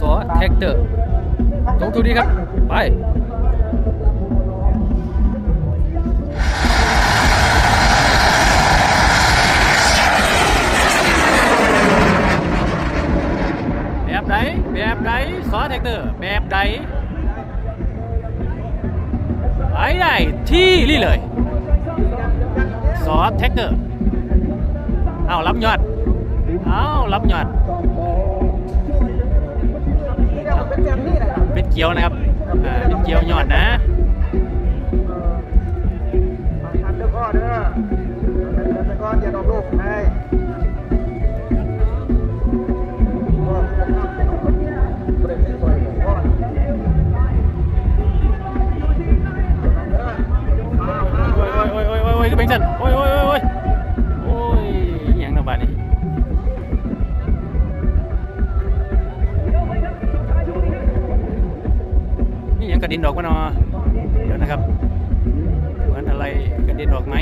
สอแท็กเตอร์ตรงทุดีครับ ไปแบบใดแบบใดสอแท็กเตอร์แบบใดไปได้ที่นี่เลย สอแท็กเตอร์เอารับยอด อ้ารับยอด เป็นแบบนี้แหละครับเป็นเกียวนะครับอ่าเป็นเกียวยอดนะทันเด้อพ่อเด้อแต่ก่อนอย่าดอกลูกให้พ่อจะทำเบรกให้ซอยของพ่อโอ้ยโอ้ยโอ้ยโอ้ยโอ้ยคือเป็นจันโอ้ยโอ้ยโอ้ย นี่ยังกระดินดอกมะนาะเดี๋ยวนะครับเหมือนอะไรกระดินดอกไหม